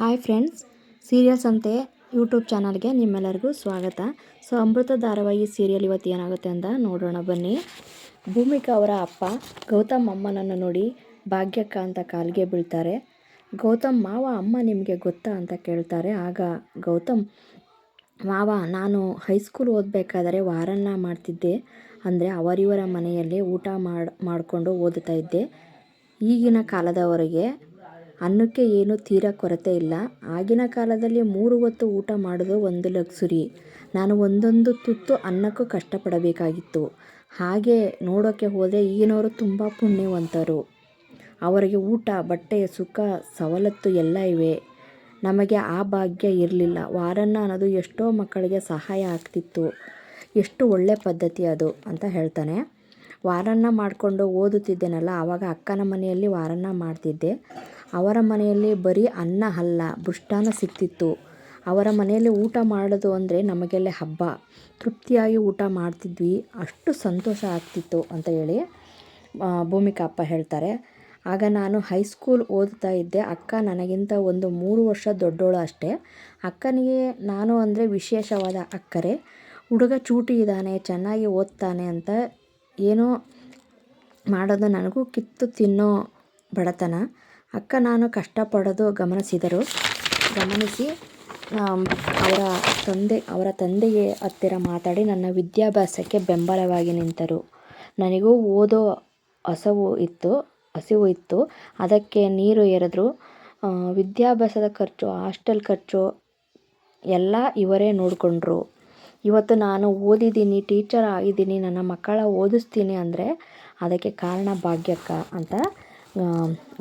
Hi friends, serials ಅಂತೆ YouTube ಚಾನಲ್ಗೆ ನಿಮ್ಮೆಲ್ಲರಿಗೂ ಸ್ವಾಗತ. ಸೊ, ಅಮೃತ ಧಾರಾವಾಹಿ ಸೀರಿಯಲ್ ಇವತ್ತು ಏನಾಗುತ್ತೆ ಅಂತ ನೋಡೋಣ, ಬನ್ನಿ. ಭೂಮಿಕಾ ಅವರ ಅಪ್ಪ ಗೌತಮ್ ಅಮ್ಮನನ್ನು ನೋಡಿ ಭಾಗ್ಯಕ್ಕ ಅಂತ ಕಾಲ್ಗೆ ಬೀಳ್ತಾರೆ. ಗೌತಮ್, ಮಾವ, ಅಮ್ಮ ನಿಮಗೆ ಗೊತ್ತಾ ಅಂತ ಕೇಳ್ತಾರೆ. ಆಗ ಗೌತಮ್, ಮಾವ, ನಾನು ಹೈಸ್ಕೂಲ್ ಓದಬೇಕಾದರೆ ವಾರನ್ನ ಮಾಡ್ತಿದ್ದೆ. ಅಂದರೆ ಅವರಿವರ ಮನೆಯಲ್ಲಿ ಊಟ ಮಾಡಿ, ಮಾಡಿಕೊಂಡು ಓದುತ್ತಾ ಇದ್ದೆ. ಈಗಿನ ಕಾಲದವರೆಗೆ ಅನ್ನಕ್ಕೆ ಏನು ತೀರಾ ಕೊರತೆ ಇಲ್ಲ. ಆಗಿನ ಕಾಲದಲ್ಲಿ ಮೂರು ಹೊತ್ತು ಊಟ ಮಾಡೋದು ಒಂದು ಲಕ್ಸುರಿ. ನಾನು ಒಂದೊಂದು ತುತ್ತು ಅನ್ನಕ್ಕೂ ಕಷ್ಟಪಡಬೇಕಾಗಿತ್ತು. ಹಾಗೆ ನೋಡೋಕ್ಕೆ ಹೋದರೆ ಈಗಿನವರು ತುಂಬ ಪುಣ್ಯವಂತರು. ಅವರಿಗೆ ಊಟ, ಬಟ್ಟೆ, ಸುಖ, ಸವಲತ್ತು ಎಲ್ಲ ಇವೆ. ನಮಗೆ ಆ ಭಾಗ್ಯ ಇರಲಿಲ್ಲ. ವಾರನ್ನ ಅನ್ನೋದು ಎಷ್ಟೋ ಮಕ್ಕಳಿಗೆ ಸಹಾಯ ಆಗ್ತಿತ್ತು. ಎಷ್ಟು ಒಳ್ಳೆ ಪದ್ಧತಿ ಅದು ಅಂತ ಹೇಳ್ತಾನೆ. ವಾರನ್ನ ಮಾಡಿಕೊಂಡು ಓದುತ್ತಿದ್ದೇನಲ್ಲ, ಆವಾಗ ಅಕ್ಕನ ಮನೆಯಲ್ಲಿ ವಾರನ್ನ ಮಾಡ್ತಿದ್ದೆ. ಅವರ ಮನೆಯಲ್ಲಿ ಬರೀ ಅನ್ನ ಅಲ್ಲ ಬುಷ್ಟಾನ ಸಿಗ್ತಿತ್ತು ಅವರ ಮನೆಯಲ್ಲಿ ಊಟ ಮಾಡೋದು ಅಂದರೆ ನಮಗೆಲ್ಲ ಹಬ್ಬ. ತೃಪ್ತಿಯಾಗಿ ಊಟ ಮಾಡ್ತಿದ್ವಿ, ಅಷ್ಟು ಸಂತೋಷ ಆಗ್ತಿತ್ತು ಅಂತ ಹೇಳಿ ಭೂಮಿಕಾ ಅಪ್ಪ ಹೇಳ್ತಾರೆ. ಆಗ ನಾನು ಹೈಸ್ಕೂಲ್ ಓದ್ತಾ ಇದ್ದೆ. ಅಕ್ಕ ನನಗಿಂತ ಒಂದು ಮೂರು ವರ್ಷ ದೊಡ್ಡೋಳು ಅಷ್ಟೇ. ಅಕ್ಕನಿಗೆ ನಾನು ಅಂದರೆ ವಿಶೇಷವಾದ ಅಕ್ಕರೆ. ಹುಡುಗ ಚೂಟಿ ಇದ್ದಾನೆ, ಚೆನ್ನಾಗಿ ಓದ್ತಾನೆ ಅಂತ ಏನೋ ಮಾಡೋದು ನನಗೂ ಕಿತ್ತು ತಿನ್ನೋ ಬಡತನ. ಅಕ್ಕ ನಾನು ಕಷ್ಟಪಡೋದು ಗಮನಿಸಿದರು. ಗಮನಿಸಿ ಅವರ ತಂದೆ, ಅವರ ತಂದೆಗೆ ಹತ್ತಿರ ಮಾತಾಡಿ ನನ್ನ ವಿದ್ಯಾಭ್ಯಾಸಕ್ಕೆ ಬೆಂಬಲವಾಗಿ ನಿಂತರು. ನನಗೂ ಓದೋ ಹಸವು ಇತ್ತು, ಹಸಿವು ಇತ್ತು. ಅದಕ್ಕೆ ನೀರು ಎರೆದ್ರು. ವಿದ್ಯಾಭ್ಯಾಸದ ಖರ್ಚು, ಹಾಸ್ಟೆಲ್ ಖರ್ಚು, ಎಲ್ಲ ಇವರೇ ನೋಡಿಕೊಂಡ್ರು. ಇವತ್ತು ನಾನು ಓದಿದ್ದೀನಿ, ಟೀಚರ್ ಆಗಿದ್ದೀನಿ, ನನ್ನ ಮಕ್ಕಳ ಓದಿಸ್ತೀನಿ ಅಂದರೆ ಅದಕ್ಕೆ ಕಾರಣ ಭಾಗ್ಯಕ್ಕ ಅಂತ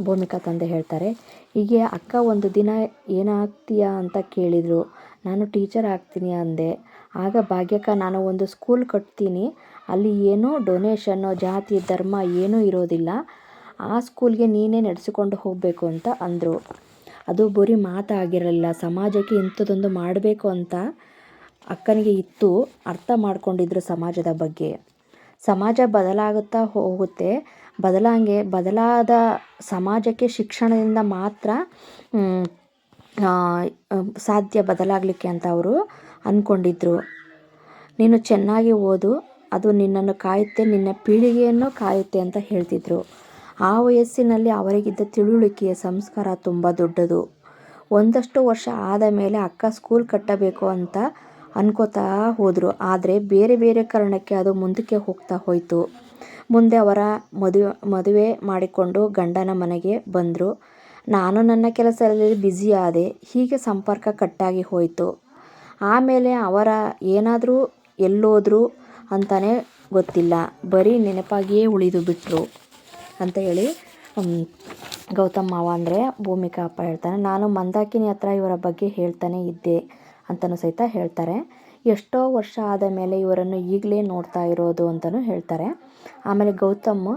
ಭೂಮಿಕಾ ತಂದೆ ಹೇಳ್ತಾರೆ, ಹೀಗೆ ಅಕ್ಕ ಒಂದು ದಿನ ಏನಾಗ್ತೀಯಾ ಅಂತ ಕೇಳಿದರು. ನಾನು ಟೀಚರ್ ಆಗ್ತೀನಿ ಅಂದೆ. ಆಗ ಭಾಗ್ಯಕ್ಕ, ನಾನು ಒಂದು ಸ್ಕೂಲ್ ಕಟ್ತೀನಿ. ಅಲ್ಲಿ ಏನೂ ಡೊನೇಷನ್ನು ಜಾತಿ, ಧರ್ಮ ಏನೂ ಇರೋದಿಲ್ಲ. ಆ ಸ್ಕೂಲ್ಗೆ ನೀನೇ ನಡೆಸಿಕೊಂಡು ಹೋಗಬೇಕು ಅಂತ ಅಂದರು. ಅದು ಬರೀ ಮಾತಾಗಿರಲಿಲ್ಲ. ಸಮಾಜಕ್ಕೆ ಇಂಥದ್ದೊಂದು ಮಾಡಬೇಕು ಅಂತ ಅಕ್ಕನಿಗೆ ಇತ್ತು. ಅರ್ಥ ಮಾಡ್ಕೊಂಡಿದ್ರು ಸಮಾಜದ ಬಗ್ಗೆ. ಸಮಾಜ ಬದಲಾಗುತ್ತಾ ಹೋಗುತ್ತೆ. ಬದಲಾಂಗೆ ಬದಲಾದ ಸಮಾಜಕ್ಕೆ ಶಿಕ್ಷಣದಿಂದ ಮಾತ್ರ ಸಾಧ್ಯ ಬದಲಾಗಲಿಕ್ಕೆ ಅಂತ ಅವರು ಅಂದ್ಕೊಂಡಿದ್ರು ನೀನು ಚೆನ್ನಾಗಿ ಓದು, ಅದು ನಿನ್ನನ್ನು ಕಾಯುತ್ತೆ, ನಿನ್ನ ಪೀಳಿಗೆಯನ್ನು ಕಾಯುತ್ತೆ ಅಂತ ಹೇಳ್ತಿದ್ರು. ಆ ವಯಸ್ಸಿನಲ್ಲಿ ಅವರಿಗಿದ್ದ ತಿಳುವಳಿಕೆಯ ಸಂಸ್ಕಾರ ತುಂಬ ದೊಡ್ಡದು. ಒಂದಷ್ಟು ವರ್ಷ ಆದ ಮೇಲೆ ಅಕ್ಕ ಸ್ಕೂಲ್ ಕಟ್ಟಬೇಕು ಅಂತ ಅನ್ಕೋತಾ ಹೋದರು. ಆದರೆ ಬೇರೆ ಬೇರೆ ಕಾರಣಕ್ಕೆ ಅದು ಮುಂದಕ್ಕೆ ಹೋಗ್ತಾ ಹೋಯಿತು. ಮುಂದೆ ಅವರ ಮದುವೆ ಮದುವೆ ಮಾಡಿಕೊಂಡು ಗಂಡನ ಮನೆಗೆ ಬಂದರು. ನಾನು ನನ್ನ ಕೆಲಸದಲ್ಲಿ ಬ್ಯುಸಿ ಆದೆ, ಹೀಗೆ ಸಂಪರ್ಕ ಕಟ್ಟಾಗಿ ಹೋಯಿತು. ಆಮೇಲೆ ಅವರ ಏನಾದರೂ ಎಲ್ಲೋದ್ರು ಅಂತಲೇ ಗೊತ್ತಿಲ್ಲ. ಬರೀ ನೆನಪಾಗಿಯೇ ಉಳಿದು ಬಿಟ್ಟರು ಅಂತ ಹೇಳಿ ಗೌತಮ್ ಮಾವ ಅಂದರೆ ಭೂಮಿಕಾ ಅಪ್ಪ ಹೇಳ್ತಾನೆ. ನಾನು ಮಂದಾಕಿನಿ ಹತ್ರ ಇವರ ಬಗ್ಗೆ ಹೇಳ್ತಾನೆ ಇದ್ದೆ ಅಂತಲೂ ಸಹಿತ ಹೇಳ್ತಾರೆ. ಎಷ್ಟೋ ವರ್ಷ ಆದ ಮೇಲೆ ಇವರನ್ನು ಈಗಲೇ ನೋಡ್ತಾ ಇರೋದು ಅಂತಲೂ ಹೇಳ್ತಾರೆ. ಆಮೇಲೆ ಗೌತಮ್,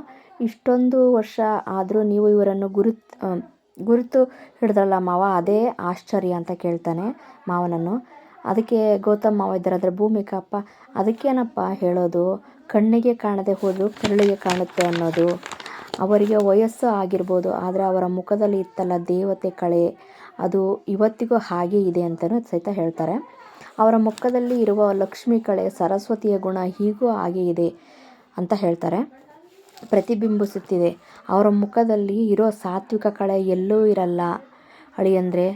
ಇಷ್ಟೊಂದು ವರ್ಷ ಆದರೂ ನೀವು ಇವರನ್ನು ಗುರುತು ಗುರುತು ಹಿಡಿದ್ರಲ್ಲ ಮಾವ, ಅದೇ ಆಶ್ಚರ್ಯ ಅಂತ ಕೇಳ್ತಾನೆ ಮಾವನನ್ನು. ಅದಕ್ಕೆ ಗೌತಮ್ ಮಾವ ಇದ್ದಾರಾದರೆ ಭೂಮಿಕ ಅಪ್ಪ ಅದಕ್ಕೇನಪ್ಪ ಹೇಳೋದು? ಕಣ್ಣಿಗೆ ಕಾಣದೆ ಹೋದರೂ ಕರುಳಿಗೆ ಕಾಣುತ್ತೆ ಅನ್ನೋದು. ಅವರಿಗೆ ವಯಸ್ಸು ಆಗಿರ್ಬೋದು, ಆದರೆ ಅವರ ಮುಖದಲ್ಲಿ ಇತ್ತಲ್ಲ ದೇವತೆ ಕಳೆ, ಅದು ಇವತ್ತಿಗೂ ಹಾಗೆ ಇದೆ ಅಂತಲೂ ಸಹಿತ ಹೇಳ್ತಾರೆ. ಅವರ ಮುಖದಲ್ಲಿ ಇರುವ ಲಕ್ಷ್ಮಿ ಕಳೆ, ಸರಸ್ವತಿಯ ಗುಣ ಹೀಗೂ ಹಾಗೆ ಇದೆ. ಅಂತ ಹೇಳ್ತಾರೆ. ಪ್ರತಿಬಿಂಬಿಸುತ್ತಿದೆ. ಅವರ ಮುಖದಲ್ಲಿ ಇರೋ ಸಾತ್ವಿಕ ಕಳೆ ಎಲ್ಲೂ ಇರಲ್ಲ ಅಳಿಯಂದ್ರೆ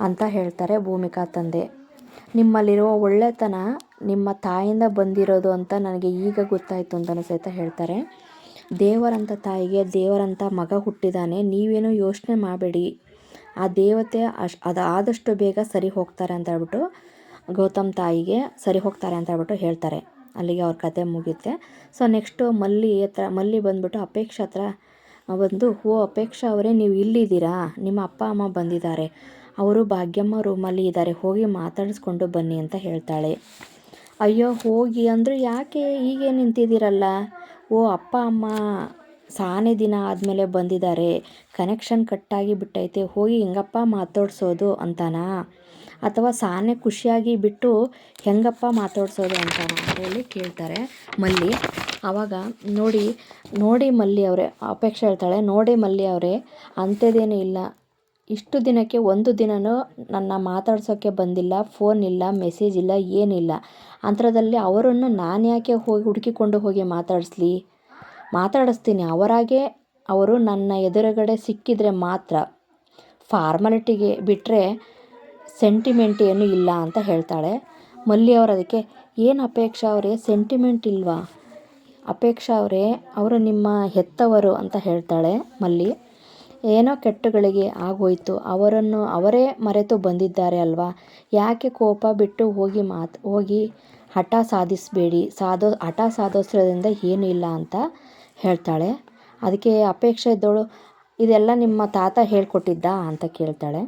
ಅಂತ ಹೇಳ್ತಾರೆ ಭೂಮಿಕಾ ತಂದೆ. ನಿಮ್ಮಲ್ಲಿರುವ ಒಳ್ಳೆತನ ನಿಮ್ಮ ತಾಯಿಂದ ಬಂದಿರೋದು ಅಂತ ನನಗೆ ಈಗ ಗೊತ್ತಾಯಿತು ಅಂತ ಸಹಿತ ಹೇಳ್ತಾರೆ. ದೇವರಂಥ ತಾಯಿಗೆ ದೇವರಂಥ ಮಗ ಹುಟ್ಟಿದಾನೆ. ನೀವೇನು ಯೋಚನೆ ಮಾಡಬೇಡಿ. ಆ ದೇವತೆ ಅಶ್, ಅದು ಆದಷ್ಟು ಬೇಗ ಸರಿ ಹೋಗ್ತಾರೆ ಅಂತ ಹೇಳ್ಬಿಟ್ಟು ಗೌತಮ್ ತಾಯಿಗೆ ಸರಿ ಹೋಗ್ತಾರೆ ಅಂತ ಹೇಳ್ಬಿಟ್ಟು ಹೇಳ್ತಾರೆ. ಅಲ್ಲಿಗೆ ಅವ್ರ ಕತೆ ಮುಗಿಯುತ್ತೆ. ಸೊ ನೆಕ್ಸ್ಟು ಮಲ್ಲಿ ಹತ್ರ, ಮಲ್ಲಿ ಬಂದ್ಬಿಟ್ಟು ಅಪೇಕ್ಷ ಹತ್ರ ಬಂದು, ಓ, ಅಪೇಕ್ಷ ಅವರೇ, ನೀವು ಇಲ್ಲಿದ್ದೀರಾ? ನಿಮ್ಮ ಅಪ್ಪ, ಅಮ್ಮ ಬಂದಿದ್ದಾರೆ. ಅವರು ಭಾಗ್ಯಮ್ಮ ರೂಮಲ್ಲಿ ಇದ್ದಾರೆ. ಹೋಗಿ ಮಾತಾಡಿಸ್ಕೊಂಡು ಬನ್ನಿ ಅಂತ ಹೇಳ್ತಾಳೆ. ಅಯ್ಯೋ, ಹೋಗಿ ಅಂದರೂ ಯಾಕೆ ಹೀಗೆ ನಿಂತಿದ್ದೀರಲ್ಲ? ಓ, ಅಪ್ಪ, ಅಮ್ಮ ಸಾನೆ ದಿನ ಆದಮೇಲೆ ಬಂದಿದ್ದಾರೆ. ಕನೆಕ್ಷನ್ ಕಟ್ಟಾಗಿ ಬಿಟ್ಟೈತೆ. ಹೋಗಿ ಹೆಂಗಪ್ಪ ಮಾತಾಡ್ಸೋದು ಅಂತಾನಾ? ಅಥವಾ ಸಾನೆ ಖುಷಿಯಾಗಿ ಬಿಟ್ಟು ಹೆಂಗಪ್ಪ ಮಾತಾಡ್ಸೋದು ಅಂತ ಹೇಳಿ ಕೇಳ್ತಾರೆ. ಮಲ್ಲಿ ಆವಾಗ ನೋಡಿ ನೋಡಿ ಮಲ್ಲಿ ಅವರೇ, ಅಪೇಕ್ಷೆ ಹೇಳ್ತಾಳೆ, ನೋಡಿ ಮಲ್ಲಿ ಅವರೇ, ಅಂಥದ್ದೇನೂ ಇಲ್ಲ. ಇಷ್ಟು ದಿನಕ್ಕೆ ಒಂದು ದಿನವೂ ನನ್ನ ಮಾತಾಡ್ಸೋಕ್ಕೆ ಬಂದಿಲ್ಲ, ಫೋನ್ ಇಲ್ಲ, ಮೆಸೇಜ್ ಇಲ್ಲ, ಏನಿಲ್ಲ. ಅಂಥದ್ರಲ್ಲಿ ಅವರನ್ನು ನಾನು ಯಾಕೆ ಹೋಗಿ ಹುಡುಕಿಕೊಂಡು ಹೋಗಿ ಮಾತಾಡಿಸ್ಲಿ? ಮಾತಾಡಿಸ್ತೀನಿ, ಅವರಾಗೆ ಅವರು ನನ್ನ ಎದುರುಗಡೆ ಸಿಕ್ಕಿದರೆ ಮಾತ್ರ. ಫಾರ್ಮಾಲಿಟಿಗೆ ಬಿಟ್ಟರೆ ಸೆಂಟಿಮೆಂಟ್ ಏನೂ ಇಲ್ಲ ಅಂತ ಹೇಳ್ತಾಳೆ. ಮಲ್ಲಿ ಅವರು ಅದಕ್ಕೆ, ಏನು ಅಪೇಕ್ಷಾ ಅವರೇ? ಸೆಂಟಿಮೆಂಟ್ ಇಲ್ವಾ? ಅಪೇಕ್ಷಾ ಅವರೇ, ಅವರು ನಿಮ್ಮ ಹೆತ್ತವರು ಅಂತ ಹೇಳ್ತಾಳೆ ಮಲ್ಲಿ. ಏನೋ ಕೆಟ್ಟಗಳಿಗೆ ಆಗೋಯ್ತು. ಅವರನ್ನು, ಅವರೇ ಮರೆತು ಬಂದಿದ್ದಾರೆ ಅಲ್ವಾ? ಯಾಕೆ ಕೋಪ ಬಿಟ್ಟು ಹೋಗಿ ಮಾತು, ಹೋಗಿ ಹಠ ಸಾಧಿಸಬೇಡಿ? ಸಾಧೋ, ಹಠ ಸಾಧಿಸೋದ್ರಿಂದ ಏನೂ ಇಲ್ಲ ಅಂತ ಹೇಳ್ತಾಳೆ. ಅದಕ್ಕೆ ಅಪೇಕ್ಷೆ ಇದ್ದವಳು, ಇದೆಲ್ಲ ನಿಮ್ಮ ತಾತ ಹೇಳ್ಕೊಟ್ಟಿದ್ದ? ಅಂತ ಕೇಳ್ತಾಳೆ.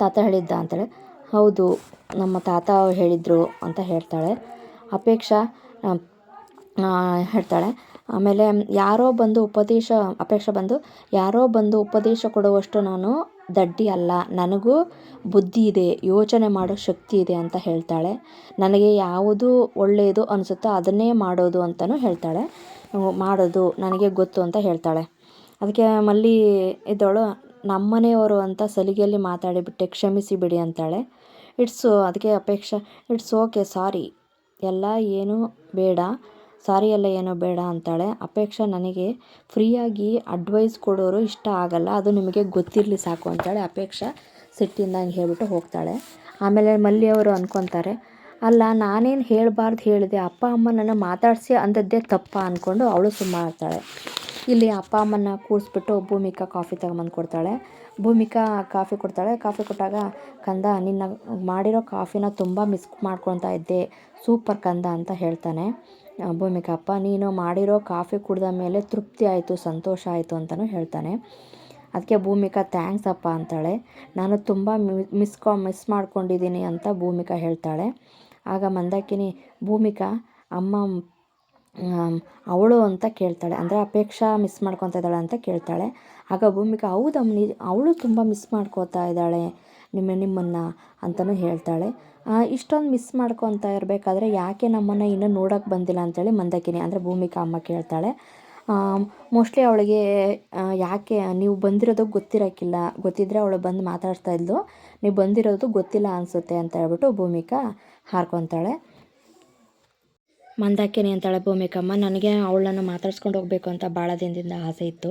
ತಾತ ಹೇಳಿದ್ದ ಅಂತಾಳೆ. ಹೌದು, ನಮ್ಮ ತಾತ ಹೇಳಿದರು ಅಂತ ಹೇಳ್ತಾಳೆ. ಅಪೇಕ್ಷಾ ಹೇಳ್ತಾಳೆ. ಆಮೇಲೆ ಯಾರೋ ಬಂದು ಉಪದೇಶ, ಅಪೇಕ್ಷೆ ಬಂದು, ಯಾರೋ ಬಂದು ಉಪದೇಶ ಕೊಡುವಷ್ಟು ನಾನು ದಡ್ಡಿ ಅಲ್ಲ, ನನಗೂ ಬುದ್ಧಿ ಇದೆ, ಯೋಚನೆ ಮಾಡೋ ಶಕ್ತಿ ಇದೆ ಅಂತ ಹೇಳ್ತಾಳೆ. ನನಗೆ ಯಾವುದು ಒಳ್ಳೆಯದು ಅನಿಸುತ್ತೋ ಅದನ್ನೇ ಮಾಡೋದು ಅಂತಲೂ ಹೇಳ್ತಾಳೆ. ಮಾಡೋದು ನನಗೆ ಗೊತ್ತು ಅಂತ ಹೇಳ್ತಾಳೆ. ಅದಕ್ಕೆ ಮಲ್ಲಿ ಇದ್ದವಳು ನಮ್ಮನೆಯವರು ಅಂತ ಸಲಿಗೆಯಲ್ಲಿ ಮಾತಾಡಿಬಿಟ್ಟೆ ಕ್ಷಮಿಸಿ ಬಿಡಿ ಅಂತಾಳೆ. ಇಟ್ಸ್, ಅದಕ್ಕೆ ಅಪೇಕ್ಷೆ, ಇಟ್ಸ್ ಓಕೆ, ಸಾರಿ. ಎಲ್ಲ ಏನೂ ಬೇಡ, ಸಾರಿ ಎಲ್ಲ ಏನೂ ಬೇಡ ಅಂತಾಳೆ. ಅಪೇಕ್ಷಾ ನನಗೆ ಫ್ರೀಯಾಗಿ ಅಡ್ವೈಸ್ ಕೊಡೋರು ಇಷ್ಟ ಆಗಲ್ಲ, ಅದು ನಿಮಗೆ ಗೊತ್ತಿರಲಿ ಸಾಕು ಅಂತಾಳೆ. ಅಪೇಕ್ಷಾ ಸಿಟ್ಟಿಂದ ಹಂಗೆ ಹೇಳ್ಬಿಟ್ಟು ಹೋಗ್ತಾಳೆ. ಆಮೇಲೆ ಮಲ್ಲಿಯವರು ಅಂದ್ಕೊತಾರೆ ಅಲ್ಲ, ನಾನೇನು ಹೇಳಬಾರ್ದು ಹೇಳಿದೆ? ಅಪ್ಪ, ಅಮ್ಮ ನನ್ನ ಮಾತಾಡಿಸಿ ಅಂದದ್ದೇ ತಪ್ಪ ಅಂದ್ಕೊಂಡು ಅವಳು ಸುಮ್ಮನಾಗ್ತಾಳೆ ಇಲ್ಲಿ ಅಪ್ಪ ಅಮ್ಮನ ಕೂರಿಸ್ಬಿಟ್ಟು ಭೂಮಿಕಾ ಕಾಫಿ ತಗೊಂಬಂದು ಕೊಡ್ತಾಳೆ. ಭೂಮಿಕಾ ಕಾಫಿ ಕೊಡ್ತಾಳೆ. ಕಾಫಿ ಕೊಟ್ಟಾಗ, ಕಂದ, ನಿನ್ನ ಮಾಡಿರೋ ಕಾಫಿನ ತುಂಬ ಮಿಸ್ ಮಾಡ್ಕೊತಾ ಇದ್ದೆ. ಸೂಪರ್ ಕಂದ ಅಂತ ಹೇಳ್ತಾನೆ. ಭೂಮಿಕಾ ಅಪ್ಪ, ನೀನು ಮಾಡಿರೋ ಕಾಫಿ ಕುಡಿದ ಮೇಲೆ ತೃಪ್ತಿ ಆಯಿತು, ಸಂತೋಷ ಆಯಿತು ಅಂತಲೂ ಹೇಳ್ತಾನೆ. ಅದಕ್ಕೆ ಭೂಮಿಕಾ, ಥ್ಯಾಂಕ್ಸ್ ಅಪ್ಪ ಅಂತಾಳೆ. ನಾನು ತುಂಬ ಮಿಸ್ಕೊ ಮಿಸ್ ಮಾಡ್ಕೊಂಡಿದ್ದೀನಿ ಅಂತ ಭೂಮಿಕಾ ಹೇಳ್ತಾಳೆ. ಆಗ ಮಂದಾಕಿನಿ, ಭೂಮಿಕಾ, ಅಮ್ಮ ಅವಳು ಅಂತ ಕೇಳ್ತಾಳೆ. ಅಂದರೆ ಅಪೇಕ್ಷಾ ಮಿಸ್ ಮಾಡ್ಕೊತಾ ಇದ್ದಾಳೆ ಅಂತ ಕೇಳ್ತಾಳೆ. ಆಗ ಭೂಮಿಕಾ ಹೌದಮ್ಮ ಅಮ್ಮ ಅವಳು ತುಂಬ ಮಿಸ್ ಮಾಡ್ಕೋತಾ ಇದ್ದಾಳೆ ನಿಮ್ಮ, ನಿಮ್ಮನ್ನು ಅಂತಲೂ ಹೇಳ್ತಾಳೆ. ಇಷ್ಟೊಂದು ಮಿಸ್ ಮಾಡ್ಕೊತಾ ಇರಬೇಕಾದ್ರೆ ಯಾಕೆ ನಮ್ಮನ್ನು ಇನ್ನೂ ನೋಡೋಕ್ಕೆ ಬಂದಿಲ್ಲ ಅಂತೇಳಿ ಮಂದಕಿನಿ, ಅಂದರೆ ಭೂಮಿಕಾ ಅಮ್ಮ ಕೇಳ್ತಾಳೆ. ಮೋಸ್ಟ್ಲಿ ಅವಳಿಗೆ ಯಾಕೆ ನೀವು ಬಂದಿರೋದು ಗೊತ್ತಿರೋಕ್ಕಿಲ್ಲ ಗೊತ್ತಿದ್ದರೆ ಅವಳು ಬಂದು ಮಾತಾಡ್ತಾ ಇದ್ಲು. ನೀವು ಬಂದಿರೋದು ಗೊತ್ತಿಲ್ಲ ಅನಿಸುತ್ತೆ ಅಂತ ಹೇಳ್ಬಿಟ್ಟು ಭೂಮಿಕಾ ಹಾರ್ಕೊತಾಳೆ. ಮಂದಾಕಿನಿ ಅಂತಾಳೆ ಭೂಮಿಕಮ್ಮ, ನನಗೆ ಅವಳನ್ನು ಮಾತಾಡ್ಸ್ಕೊಂಡು ಹೋಗಬೇಕು ಅಂತ ಭಾಳ ದಿನದಿಂದ ಆಸೆ ಇತ್ತು.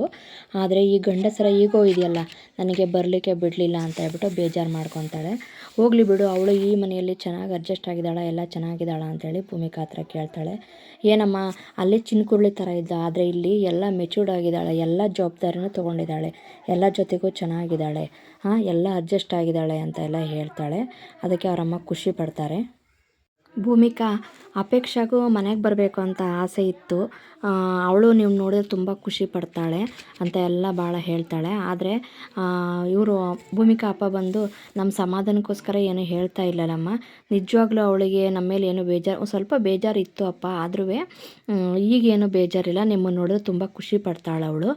ಆದರೆ ಈ ಗಂಡಸರ ಈಗೋ ಇದೆಯಲ್ಲ, ನನಗೆ ಬರಲಿಕ್ಕೆ ಬಿಡಲಿಲ್ಲ ಅಂತ ಹೇಳ್ಬಿಟ್ಟು ಬೇಜಾರು ಮಾಡ್ಕೊತಾಳೆ. ಹೋಗಲಿ ಬಿಡು, ಅವಳು ಈ ಮನೆಯಲ್ಲಿ ಚೆನ್ನಾಗಿ ಅಡ್ಜಸ್ಟ್ ಆಗಿದ್ದಾಳೆ, ಎಲ್ಲ ಚೆನ್ನಾಗಿದ್ದಾಳ ಅಂತೇಳಿ ಭೂಮಿಕಾ ಹತ್ರ ಕೇಳ್ತಾಳೆ. ಏನಮ್ಮ, ಅಲ್ಲಿ ಚಿನ್ಕುರುಳಿ ಥರ ಇದ್ದ, ಆದರೆ ಇಲ್ಲಿ ಎಲ್ಲ ಮೆಚೂರ್ಡ್ ಆಗಿದ್ದಾಳೆ, ಎಲ್ಲ ಜವಾಬ್ದಾರಿನೂ ತೊಗೊಂಡಿದ್ದಾಳೆ, ಎಲ್ಲ ಜೊತೆಗೂ ಚೆನ್ನಾಗಿದ್ದಾಳೆ, ಹಾಂ, ಎಲ್ಲ ಅಡ್ಜಸ್ಟ್ ಆಗಿದ್ದಾಳೆ ಅಂತ ಎಲ್ಲ ಹೇಳ್ತಾಳೆ. ಅದಕ್ಕೆ ಅವರಮ್ಮ ಖುಷಿ ಪಡ್ತಾರೆ. ಭೂಮಿಕಾ ಅಪೇಕ್ಷಾಗೂ ಮನೆಗೆ ಬರಬೇಕು ಅಂತ ಆಸೆ ಇತ್ತು. ಅವಳು ನೀವು ನೋಡಿದ್ರೆ ತುಂಬ ಖುಷಿ ಪಡ್ತಾಳೆ ಅಂತ ಎಲ್ಲ ಭಾಳ ಹೇಳ್ತಾಳೆ. ಆದರೆ ಇವರು ಭೂಮಿಕಾ ಅಪ್ಪ ಬಂದು ನಮ್ಮ ಸಮಾಧಾನಕ್ಕೋಸ್ಕರ ಏನೂ ಹೇಳ್ತಾ ಇಲ್ಲಲ್ಲಮ್ಮ. ನಿಜವಾಗ್ಲೂ ಅವಳಿಗೆ ನಮ್ಮ ಮೇಲೆ ಏನು ಬೇಜಾರು ಸ್ವಲ್ಪ ಬೇಜಾರು ಇತ್ತು ಅಪ್ಪ. ಆದ್ರೂ ಈಗೇನು ಬೇಜಾರಿಲ್ಲ. ನಿಮ್ಮನ್ನು ನೋಡಿದ್ರೆ ತುಂಬ ಖುಷಿ ಪಡ್ತಾಳೆ ಅವಳು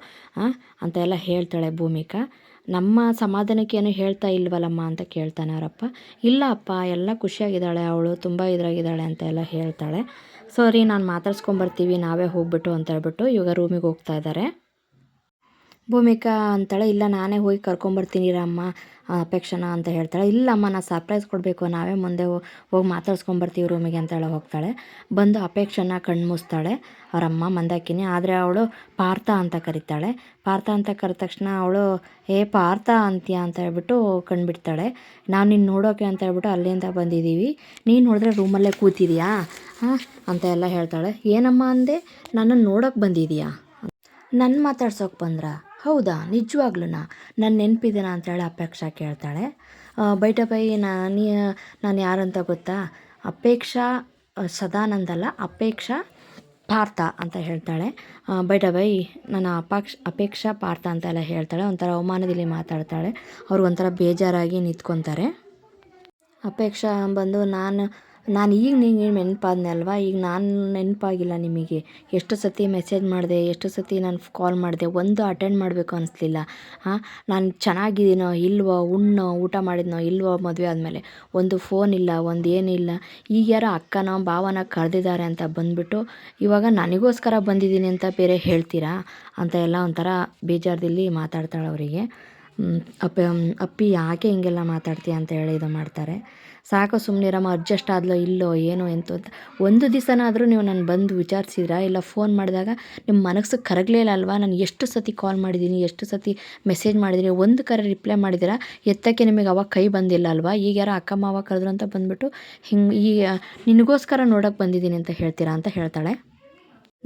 ಅಂತ ಎಲ್ಲ ಹೇಳ್ತಾಳೆ ಭೂಮಿಕಾ. ನಮ್ಮ ಸಮಾಧಾನಕ್ಕೆ ಏನು ಹೇಳ್ತಾ ಇಲ್ವಲ್ಲಮ್ಮ ಅಂತ ಕೇಳ್ತಾನೆ ಅವರಪ್ಪ. ಇಲ್ಲ ಅಪ್ಪ, ಎಲ್ಲ ಖುಷಿಯಾಗಿದ್ದಾಳೆ, ಅವಳು ತುಂಬ ಇದ್ರಾಗಿದ್ದಾಳೆ ಅಂತ ಎಲ್ಲ ಹೇಳ್ತಾಳೆ. ಸರಿ, ನಾನು ಮಾತಾಡ್ಸ್ಕೊಂಬರ್ತೀವಿ, ನಾವೇ ಹೋಗ್ಬಿಟ್ಟು ಅಂತ ಹೇಳ್ಬಿಟ್ಟು ಇವಾಗ ರೂಮಿಗೆ ಹೋಗ್ತಾ ಇದ್ದಾರೆ. ಭೂಮಿಕಾ ಅಂತಾಳೆ, ಇಲ್ಲ, ನಾನೇ ಹೋಗಿ ಕರ್ಕೊಂಬರ್ತೀನಿ ರಮ್ಮ ಅಪೇಕ್ಷಣ ಅಂತ ಹೇಳ್ತಾಳೆ. ಇಲ್ಲಮ್ಮ ನಾನು ಸರ್ಪ್ರೈಸ್ ಕೊಡಬೇಕು, ನಾವೇ ಮುಂದೆ ಹೋಗಿ ಮಾತಾಡ್ಸ್ಕೊಂಬರ್ತೀವಿ ರೂಮಿಗೆ ಅಂತೇಳಿ ಹೋಗ್ತಾಳೆ. ಬಂದು ಅಪೇಕ್ಷಣ ಕಣ್ಣು ಮುಸ್ತಾಳೆ ಅವರಮ್ಮ ಮಂದಾಕಿನಿ, ಆದರೆ ಅವಳು ಪಾರ್ಥ ಅಂತ ಕರಿತಾಳೆ. ಪಾರ್ಥ ಅಂತ ಕರೆದ ತಕ್ಷಣ ಅವಳು, ಏ, ಪಾರ್ಥ ಅಂತೀಯ? ಅಂತ ಹೇಳ್ಬಿಟ್ಟು ಕಂಡುಬಿಡ್ತಾಳೆ ನಾವು ನಿನ್ನ ನೋಡೋಕೆ ಅಂತ ಹೇಳ್ಬಿಟ್ಟು ಅಲ್ಲಿಂದ ಬಂದಿದ್ದೀವಿ ನೀನು ನೋಡಿದ್ರೆ ರೂಮಲ್ಲೇ ಕೂತಿದೀಯಾ? ಹಾಂ ಅಂತ ಎಲ್ಲ ಹೇಳ್ತಾಳೆ. ಏನಮ್ಮ ಅಂದೆ? ನನ್ನನ್ನು ನೋಡೋಕೆ ಬಂದಿದೀಯಾ? ನನ್ನ ಮಾತಾಡ್ಸೋಕೆ ಬಂದ್ರ? ಹೌದಾ? ನಿಜವಾಗ್ಲೂ ನನ್ನ ನೆನಪಿದೆನಾ ಅಂತೇಳಿ ಅಪೇಕ್ಷಾ ಕೇಳ್ತಾಳೆ. ಬೈಟ ಬೈ ನಾನು ನಾನು ಯಾರಂತ ಗೊತ್ತಾ? ಅಪೇಕ್ಷಾ ಸದಾನಂದ ಅಲ್ಲ ಅಪೇಕ್ಷಾ ಪಾರ್ಥ ಅಂತ ಹೇಳ್ತಾಳೆ. ಬೈಟ ಬೈ ನನ್ನ ಅಪಾಕ್ಷ, ಅಪೇಕ್ಷಾ ಪಾರ್ಥ ಅಂತೆಲ್ಲ ಹೇಳ್ತಾಳೆ. ಒಂಥರ ಅವಮಾನದಲ್ಲಿ ಮಾತಾಡ್ತಾಳೆ. ಅವ್ರಿಗೆ ಒಂಥರ ಬೇಜಾರಾಗಿ ನಿಂತ್ಕೊತಾರೆ. ಅಪೇಕ್ಷಾ ಬಂದು ನಾನು ನಾನು ಈಗ ನೆನಪಾದ್ನೆ ಅಲ್ವಾ ಈಗ ನಾನು ನೆನಪಾಗಿಲ್ಲ ನಿಮಗೆ. ಎಷ್ಟು ಸತಿ ಮೆಸೇಜ್ ಮಾಡಿದೆ, ಎಷ್ಟು ಸತಿ ನಾನು ಕಾಲ್ ಮಾಡಿದೆ, ಒಂದು ಅಟೆಂಡ್ ಮಾಡಬೇಕು ಅನಿಸ್ಲಿಲ್ಲ. ಹಾಂ? ನಾನು ಚೆನ್ನಾಗಿದ್ದೀನೋ, ಇಲ್ವೋ, ಉಣ್ಣೋ, ಊಟ ಮಾಡಿದ್ನೋ, ಇಲ್ವೋ ಮದುವೆ ಆದಮೇಲೆ? ಒಂದು ಫೋನ್ ಇಲ್ಲ, ಒಂದು ಏನಿಲ್ಲ. ಈಗ ಯಾರೋ ಅಕ್ಕನ, ಭಾವನ ಕರೆದಿದ್ದಾರೆ ಅಂತ ಬಂದುಬಿಟ್ಟು, ಇವಾಗ ನನಗೋಸ್ಕರ ಬಂದಿದ್ದೀನಿ ಅಂತ ಬೇರೆ ಹೇಳ್ತೀರಾ? ಅಂತ ಎಲ್ಲ ಒಂಥರ ಬೇಜಾರದಲ್ಲಿ ಮಾತಾಡ್ತಾಳೆ ಅವರಿಗೆ. ಅಪ್ಪ ಅಪ್ಪಿ ಯಾಕೆ ಹಿಂಗೆಲ್ಲ ಮಾತಾಡ್ತೀಯ ಅಂತ ಹೇಳಿ ಇದು ಮಾಡ್ತಾರೆ. ಸಾಕು ಸುಮ್ಮನಿರಮ್ಮ ಅಡ್ಜಸ್ಟ್ ಆದಲೋ ಇಲ್ಲೋ ಏನೋ ಅಂತ. ಒಂದು ದಿವಸನಾದರೂ ನೀವು ನಾನು ಬಂದು ವಿಚಾರಿಸಿದ್ರಾ? ಇಲ್ಲ ಫೋನ್ ಮಾಡಿದಾಗ ನಿಮ್ಮ ಮನಸ್ಸು ಕರಗಲೇ ಇಲ್ಲ ಅಲ್ವಾ? ನಾನು ಎಷ್ಟು ಸತಿ ಕಾಲ್ ಮಾಡಿದ್ದೀನಿ ಎಷ್ಟು ಸತಿ ಮೆಸೇಜ್ ಮಾಡಿದ್ದೀನಿ ಒಂದು ಕರೆ ರಿಪ್ಲೈ ಮಾಡಿದ್ದೀರಾ ಎತ್ತಕ್ಕೆ ನಿಮಗೆ ಅವಾಗ ಕೈ ಬಂದಿಲ್ಲ ಅಲ್ವಾ? ಈಗ ಯಾರೋ ಅಕ್ಕ, ಮಾವ ಕರೆದ್ರು ಅಂತ ಬಂದುಬಿಟ್ಟು ಹಿಂಗೆ ಈ ನಿನಗೋಸ್ಕರ ನೋಡೋಕೆ ಬಂದಿದ್ದೀನಿ ಅಂತ ಹೇಳ್ತೀರಾ ಅಂತ ಹೇಳ್ತಾಳೆ.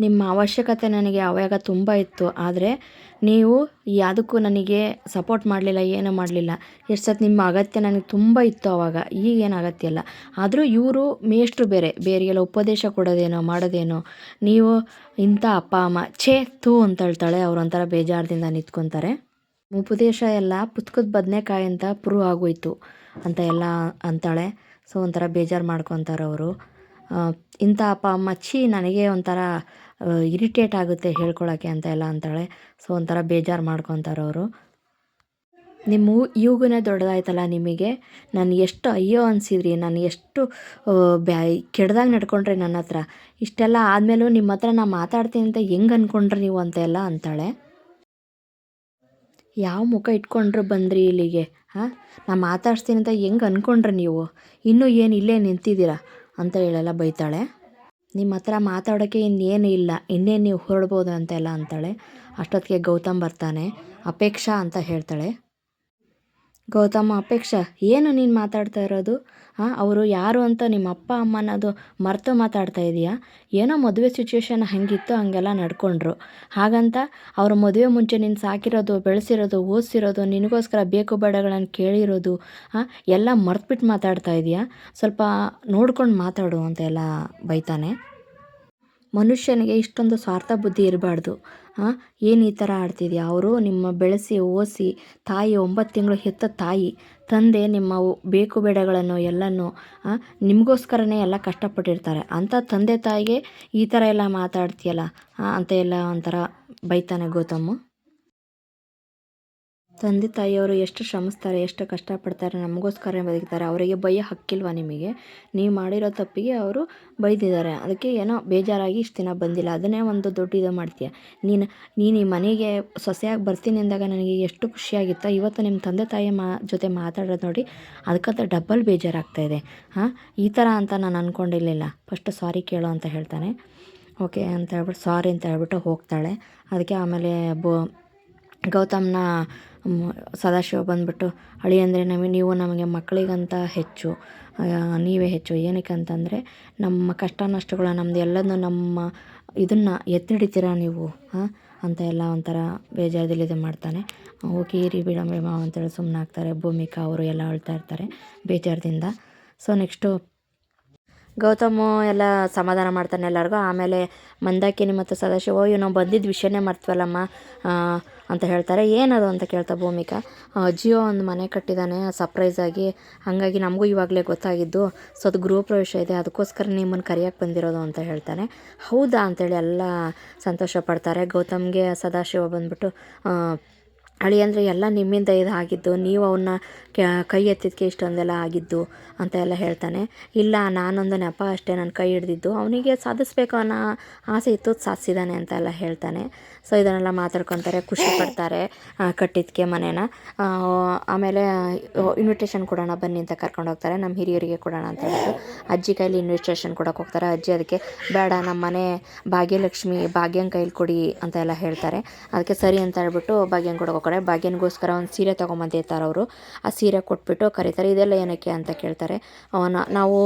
ನಿಮ್ಮ ಅವಶ್ಯಕತೆ ನನಗೆ ಅವಾಗ ತುಂಬ ಇತ್ತು, ಆದರೆ ನೀವು ಯಾವುದಕ್ಕೂ ನನಗೆ ಸಪೋರ್ಟ್ ಮಾಡಲಿಲ್ಲ, ಏನೂ ಮಾಡಲಿಲ್ಲ. ಎಷ್ಟು ಸತಿ ನಿಮ್ಮ ಅಗತ್ಯ ನನಗೆ ತುಂಬ ಇತ್ತು ಆವಾಗ ಈಗೇನು ಅಗತ್ಯ ಇಲ್ಲ. ಆದರೂ ಇವರು ಮೇಷ್ಟ್ರು ಬೇರೆ, ಬೇರೆಗೆಲ್ಲ ಉಪದೇಶ ಕೊಡೋದೇನೋ, ಮಾಡೋದೇನೋ, ನೀವು ಇಂಥ ಅಪ್ಪ, ಅಮ್ಮ, ಛೇ ತೂ ಅಂತ ಹೇಳ್ತಾಳೆ, ಅವ್ರು ಒಂಥರ ಬೇಜಾರದಿಂದ ನಿಂತ್ಕೊತಾರೆ. ಉಪದೇಶ ಎಲ್ಲ ಪುಸ್ತಕದ ಬದನೆಕಾಯಿ ಅಂತ ಪ್ರೂವ್ ಆಗೋಯ್ತು ಅಂತ ಎಲ್ಲ ಅಂತಾಳೆ. ಸೊ ಒಂಥರ ಬೇಜಾರು ಮಾಡ್ಕೊತಾರೆ ಅವರು ಇಂಥ ಅಪ್ಪ, ಅಮ್ಮ, ಛೀ, ನನಗೆ ಒಂಥರ ಇರಿಟೇಟ್ ಆಗುತ್ತೆ ಹೇಳ್ಕೊಳ್ಳೋಕ್ಕೆ ಅಂತ ಎಲ್ಲ ಅಂತಾಳೆ. ಸೊ ಒಂಥರ ಬೇಜಾರು ಮಾಡ್ಕೊತಾರೆ ಅವರು. ನಿಮ್ಮ ಇವುಗೂ ದೊಡ್ಡದಾಯ್ತಲ್ಲ ನಿಮಗೆ? ನಾನು ಎಷ್ಟು ಅಯ್ಯೋ ಅನಿಸಿದ್ರಿ. ನಾನು ಎಷ್ಟು ಬ್ಯಾ, ಕೆಡ್ದಾಗ ನಡ್ಕೊಂಡ್ರಿ ನನ್ನ ಹತ್ರ. ಇಷ್ಟೆಲ್ಲ ಆದಮೇಲೂ ನಿಮ್ಮ ಹತ್ರ ನಾನು ಮಾತಾಡ್ತೀನಿ ಅಂತ ಹೆಂಗೆ ಅಂದ್ಕೊಂಡ್ರಿ ನೀವು ಅಂತೆಲ್ಲ ಅಂತಾಳೆ. ಯಾವ ಮುಖ ಇಟ್ಕೊಂಡ್ರು ಬಂದ್ರಿ ಇಲ್ಲಿಗೆ? ಹಾಂ? ನಾನು ಮಾತಾಡ್ಸ್ತೀನಿ ಅಂತ ಹೆಂಗೆ ಅಂದ್ಕೊಂಡ್ರಿ ನೀವು? ಇನ್ನೂ ಏನು ಇಲ್ಲೇ ನಿಂತಿದ್ದೀರಾ? ಅಂತ ಹೇಳೆಲ್ಲ ಬೈತಾಳೆ. ನಿಮ್ಮ ಹತ್ರ ಮಾತಾಡೋಕ್ಕೆ ಇನ್ನೇನು ಇಲ್ಲ, ಇನ್ನೇನು ನೀವು ಹೊರಡ್ಬೋದು ಅಂತೆಲ್ಲ ಅಂತಾಳೆ. ಅಷ್ಟೊತ್ತಿಗೆ ಗೌತಮ್ ಬರ್ತಾನೆ. ಅಪೇಕ್ಷಾ ಅಂತ ಹೇಳ್ತಾಳೆ. ಗೌತಮ್, ಅಪೇಕ್ಷಾ, ಏನು ನೀನು ಮಾತಾಡ್ತಾ ಇರೋದು? ಅವರು ಯಾರು ಅಂತ ನಿಮ್ಮ ಅಪ್ಪ ಅಮ್ಮ ಅನ್ನೋದು ಮರೆತು ಮಾತಾಡ್ತಾ ಇದೀಯಾ? ಏನೋ ಮದುವೆ ಸಿಚುವೇಶನ್ ಹಂಗಿತ್ತು, ಹಾಗೆಲ್ಲ ನಡ್ಕೊಂಡ್ರು. ಹಾಗಂತ ಅವ್ರ ಮದುವೆ ಮುಂಚೆ ನೀನು ಸಾಕಿರೋದು, ಬೆಳೆಸಿರೋದು, ಓದಿಸಿರೋದು, ನಿನಗೋಸ್ಕರ ಬೇಕು ಬೇಡಗಳನ್ನು ಕೇಳಿರೋದು ಹಾಂ ಎಲ್ಲ ಮರ್ತ್ಬಿಟ್ಟು ಮಾತಾಡ್ತಾ ಇದೀಯಾ? ಸ್ವಲ್ಪ ನೋಡ್ಕೊಂಡು ಮಾತಾಡು ಅಂತೆಲ್ಲ ಬೈತಾನೆ. ಮನುಷ್ಯನಿಗೆ ಇಷ್ಟೊಂದು ಸ್ವಾರ್ಥ ಬುದ್ಧಿ ಇರಬಾರ್ದು. ಹಾಂ ಏನು ಈ ಥರ ಆಡ್ತಿದ್ಯಾ? ಅವರು ನಿಮ್ಮ ಬೆಳೆಸಿ, ಓಸಿ, ತಾಯಿ, ಒಂಬತ್ತು ತಿಂಗಳು ಹೆತ್ತ ತಾಯಿ, ತಂದೆ, ನಿಮ್ಮ ಬೇಕು ಬೇಡಗಳನ್ನು ಎಲ್ಲನೂ ನಿಮಗೋಸ್ಕರನೇ ಎಲ್ಲ ಕಷ್ಟಪಟ್ಟಿರ್ತಾರೆ. ಅಂಥ ತಂದೆ ತಾಯಿಗೆ ಈ ಥರ ಎಲ್ಲ ಮಾತಾಡ್ತೀಯಲ್ಲ ಅಂತ ಎಲ್ಲ ಒಂಥರ ಬೈತಾನೆ ಗೌತಮು. ತಂದೆ ತಾಯಿಯವರು ಎಷ್ಟು ಶ್ರಮಿಸ್ತಾರೆ, ಎಷ್ಟು ಕಷ್ಟಪಡ್ತಾರೆ ನಮಗೋಸ್ಕರ ಬದುಕ್ತಾರೆ, ಅವರಿಗೆ ಬೈಯೋ ಹಕ್ಕಿಲ್ವಾ ನಿಮಗೆ? ನೀವು ಮಾಡಿರೋ ತಪ್ಪಿಗೆ ಅವರು ಬೈದಿದ್ದಾರೆ. ಅದಕ್ಕೆ ಏನೋ ಬೇಜಾರಾಗಿ ಇಷ್ಟು ದಿನ ಬಂದಿಲ್ಲ. ಅದನ್ನೇ ಒಂದು ದೊಡ್ಡ ಇದು ಮಾಡ್ತೀಯ. ನೀನು ನೀನು ಈ ಮನೆಗೆ ಸೊಸೆಯಾಗಿ ಬರ್ತೀನಿ ಅಂದಾಗ ನನಗೆ ಎಷ್ಟು ಖುಷಿಯಾಗಿತ್ತು, ಇವತ್ತು ನಿಮ್ಮ ತಂದೆ ತಾಯಿ ಮಾ, ಜೊತೆ ಮಾತಾಡೋದು ನೋಡಿ ಅದಕ್ಕಂತ ಡಬ್ಬಲ್ ಬೇಜಾರಾಗ್ತಾ ಇದೆ. ಹಾಂ? ಈ ಥರ ಅಂತ ನಾನು ಅಂದ್ಕೊಂಡಿರಲಿಲ್ಲ ಫಸ್ಟ್ ಸಾರಿ ಕೇಳೋ ಅಂತ ಹೇಳ್ತಾನೆ. ಓಕೆ ಅಂತ ಹೇಳ್ಬಿಟ್ಟು ಸಾರಿ ಅಂತ ಹೇಳ್ಬಿಟ್ಟು ಹೋಗ್ತಾಳೆ. ಅದಕ್ಕೆ ಆಮೇಲೆ ಬೋ, ಗೌತಮ್ನ ಸದಾಶಿವ ಬಂದುಬಿಟ್ಟು, ಅಳಿ ಅಂದರೆ ನಮಗೆ ನೀವು ನಮಗೆ ಮಕ್ಕಳಿಗಂತ ಹೆಚ್ಚು ನೀವೇ ಹೆಚ್ಚು, ಏನಕ್ಕೆ ಅಂತಂದರೆ, ನಮ್ಮ ಕಷ್ಟ ನಷ್ಟಗಳ ನಮ್ದು ಎಲ್ಲದನ್ನು ನಮ್ಮ ಇದನ್ನು ಎತ್ತಿಡಿತೀರ ನೀವು ಹಾಂ ಅಂತ ಎಲ್ಲ ಒಂಥರ ಬೇಜಾರದಲ್ಲಿ ಇದು ಮಾಡ್ತಾನೆ ಓಕೆ ಬಿಡಂಬೆ ಮಾವ ಅಂತೇಳಿ ಸುಮ್ಮನೆ ಆಗ್ತಾರೆ ಭೂಮಿಕಾ ಅವರು ಎಲ್ಲ ಅಳ್ತಾ ಇರ್ತಾರೆ ಬೇಜಾರದಿಂದ. ಸೊ ನೆಕ್ಸ್ಟು ಗೌತಮು ಎಲ್ಲ ಸಮಾಧಾನ ಮಾಡ್ತಾನೆ ಎಲ್ಲರಿಗೂ. ಆಮೇಲೆ ಮಂದಾಕಿನಿ ಮತ್ತು ಸದಾಶಿವ ಅಯ್ಯೋ ನಾವು ಬಂದಿದ್ದ ವಿಷಯನೇ ಮರ್ತವಲ್ಲಮ್ಮ ಅಂತ ಹೇಳ್ತಾರೆ. ಏನದು ಅಂತ ಕೇಳ್ತಾ ಭೂಮಿಕಾ? ಜಿಯೋ ಒಂದು ಮನೆ ಕಟ್ಟಿದ್ದಾನೆ ಸರ್ಪ್ರೈಸಾಗಿ ಹಾಗಾಗಿ ನಮಗೂ ಇವಾಗಲೇ ಗೊತ್ತಾಗಿದ್ದು ಸೊ ಅದು ಗೃಹ ಪ್ರವೇಶ ಇದೆ, ಅದಕ್ಕೋಸ್ಕರ ನಿಮ್ಮನ್ನು ಕರೆಯಕ್ಕೆ ಬಂದಿರೋದು ಅಂತ ಹೇಳ್ತಾನೆ. ಹೌದಾ? ಅಂತೇಳಿ ಎಲ್ಲ ಸಂತೋಷ ಪಡ್ತಾರೆ. ಗೌತಮ್ಗೆ ಸದಾಶಿವ ಬಂದ್ಬಿಟ್ಟು ಅಳಿಯಂದ್ರೆ ಎಲ್ಲ ನಿಮ್ಮಿಂದ ಇದು ಆಗಿದ್ದು, ನೀವು ಅವನ್ನ ಕೈ ಎತ್ತಿದ್ದಕ್ಕೆ ಇಷ್ಟೊಂದೆಲ್ಲ ಆಗಿದ್ದು ಅಂತ ಎಲ್ಲ ಹೇಳ್ತಾನೆ. ಇಲ್ಲ, ನಾನೊಂದು ನೆಪ ಅಷ್ಟೇ ನನ್ನ ಕೈ ಹಿಡ್ದಿದ್ದು. ಅವನಿಗೆ ಸಾಧಿಸ್ಬೇಕು ಅನ್ನೋ ಆಸೆ ಇತ್ತು, ಸಾಧಿಸಿದ್ದಾನೆ ಅಂತ ಎಲ್ಲ ಹೇಳ್ತಾನೆ. ಸೊ ಇದನ್ನೆಲ್ಲ ಮಾತಾಡ್ಕೊತಾರೆ, ಖುಷಿ ಪಡ್ತಾರೆ ಕಟ್ಟಿದ್ದಕ್ಕೆ ಮನೇನ. ಆಮೇಲೆ ಇನ್ವಿಟೇಷನ್ ಕೊಡೋಣ ಬನ್ನಿ ಅಂತ ಕರ್ಕೊಂಡು ಹೋಗ್ತಾರೆ. ನಮ್ಮ ಹಿರಿಯರಿಗೆ ಕೊಡೋಣ ಅಂತ ಹೇಳ್ಬಿಟ್ಟು ಅಜ್ಜಿ ಕೈಲಿ ಇನ್ವಿಟೇಷನ್ ಕೊಡೋಕೆ ಹೋಗ್ತಾರೆ. ಅಜ್ಜಿ ಅದಕ್ಕೆ, ಬೇಡ ನಮ್ಮ ಮನೆ ಭಾಗ್ಯಲಕ್ಷ್ಮಿ ಭಾಗ್ಯನ ಕೈಲಿ ಕೊಡಿ ಅಂತ ಎಲ್ಲ ಹೇಳ್ತಾರೆ. ಅದಕ್ಕೆ ಸರಿ ಅಂತ ಹೇಳ್ಬಿಟ್ಟು ಭಾಗ್ಯನ ಕೊಡೋಕೆ ಹೋಗ್ತಾರೆ. ಭಾಗ್ಯನಿಗೋಸ್ಕರ ಒಂದು ಸೀರೆ ತೊಗೊಂಬಂದಿರ್ತಾರೆ ಅವರು. ಆ ಸೀರೆ ಕೊಟ್ಬಿಟ್ಟು ಕರೀತಾರೆ. ಇದೆಲ್ಲ ಏನಕ್ಕೆ? ಅಂತ ಕೇಳ್ತಾರೆ. ಅವನ, ನಾವು,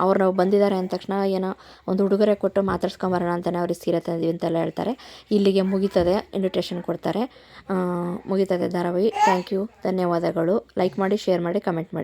ಅವ್ರು ನಾವು ಬಂದಿದ್ದಾರೆ ಅಂದ ತಕ್ಷಣ ಏನೋ, ಒಂದು ಉಡುಗೊರೆ ಕೊಟ್ಟು ಮಾತಾಡ್ಸ್ಕೊಂಬರೋಣ ಅಂತಲೇ ಅವ್ರಿಗೆ ಸೀರೆ ತಂದಿವಿ ಅಂತೆಲ್ಲ ಹೇಳ್ತಾರೆ. ಇಲ್ಲಿಗೆ ಮುಗೀತದೆ ಇನ್ವಿಟೇಷನ್ ಕೊಡ್ತಾರೆ. ಮುಗೀತದೆ ಧಾರಾವಾಹಿ. ಥ್ಯಾಂಕ್ ಯು ಧನ್ಯವಾದಗಳು. ಲೈಕ್ ಮಾಡಿ ಶೇರ್ ಮಾಡಿ ಕಮೆಂಟ್ ಮಾಡಿ.